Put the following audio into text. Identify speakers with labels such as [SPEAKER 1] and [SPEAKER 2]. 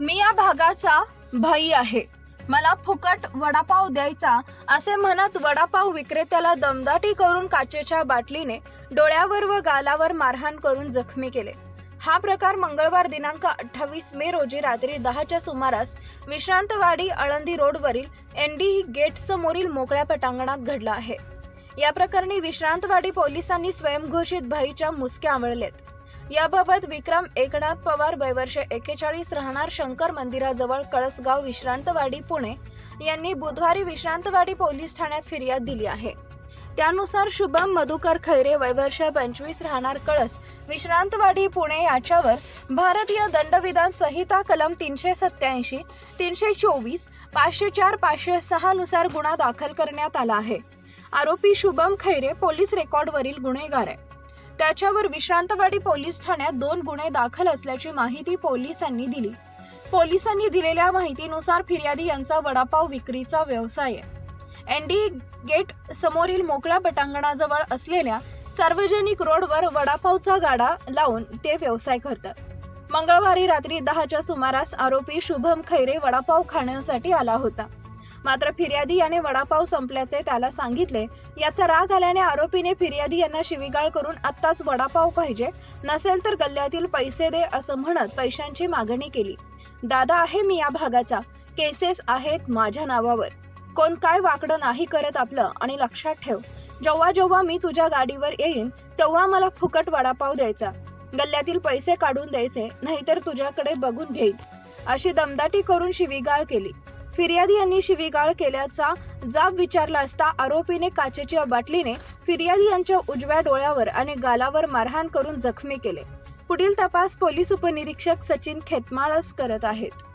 [SPEAKER 1] मी या भागाचा भाई आहे. मला फुकट वडापाव द्यायचा असे म्हणत वडापाव विक्रेत्याला दमदाटी करून काचेच्या बाटलीने डोळ्यावर व गालावर मारहाण करून जखमी केले. हा प्रकार मंगळवार दिनांक अठ्ठावीस मे रोजी रात्री दहाच्या सुमारास विश्रांतवाडी आळंदी रोडवरील एनडी गेट समोरील मोकळ्या पटांगणात घडला आहे. या प्रकरणी विश्रांतवाडी पोलिसांनी स्वयंघोषित भाईच्या मुसक्या आवळलेत याबाबत विक्रम एकनाथ पवार वयवर्ष एकेचाळीस राहणार शंकर मंदिराजवळ कळसगाव विश्रांतवाडी पुणे यांनी बुधवारी विश्रांतवाडी पोलीस ठाण्यात फिर्याद दिली आहे. त्यानुसार शुभम मधुकर खैरे वयवर्ष पंचवीस राहणार कळस विश्रांतवाडी पुणे याच्यावर भारतीय दंडविधान संहिता कलम तीनशे सत्याऐंशी तीनशे चोवीस पाचशे चार पाचशे सहा नुसार गुन्हा दाखल करण्यात आला आहे. आरोपी शुभम खैरे पोलीस रेकॉर्डवरील गुन्हेगार आहे. त्याच्यावर विश्रांतवाडी पोलीस ठाण्यात दोन गुन्हे दाखल असल्याची माहिती पोलिसांनी दिली. पोलिसांनी दिलेल्या माहितीनुसार फिर्यादी यांचा वडापाव विक्रीचा व्यवसाय आहे. एनडी गेट समोरील मोकळ्या पटांगणाजवळ असलेल्या सार्वजनिक रोडवर वडापावचा गाडा लावून ते व्यवसाय करतात. मंगळवारी रात्री दहाच्या सुमारास आरोपी शुभम खैरे वडापाव खाण्यासाठी आला होता. मात्र फिर्यादी याने वडापाव संपल्याचे त्याला सांगितले. याचा राग आल्याने आरोपीने फिर्यादी यांना शिवीगाळ करून आत्ताच वडापाव पाहिजे. नसेल तर गल्ल्यातील पैसे दे असं म्हणत पैशांची मागणी केली. दादा आहे मी या भागाचा. केसेस आहेत माझ्या नावावर. कोण काय वाकडं नाही करत आपलं आणि लक्षात ठेव. जेव्हा जेव्हा मी तुझ्या गाडीवर येईन तेव्हा मला फुकट वडापाव द्यायचा. गल्ल्यातील पैसे काढून द्यायचे नाहीतर तुझ्याकडे बघून घेईन. अशी दमदाटी करून शिवीगाळ केली. फिर्यादी यांनी शिवीगाळ केल्याचा जाब विचारला असता आरोपीने काचेच्या बाटलीने फिर्यादी यांच्या उजव्या डोळ्यावर आणि गालावर मारहाण करून जखमी केले. पुढील तपास पोलीस उपनिरीक्षक सचिन खेतमाळस करत आहेत.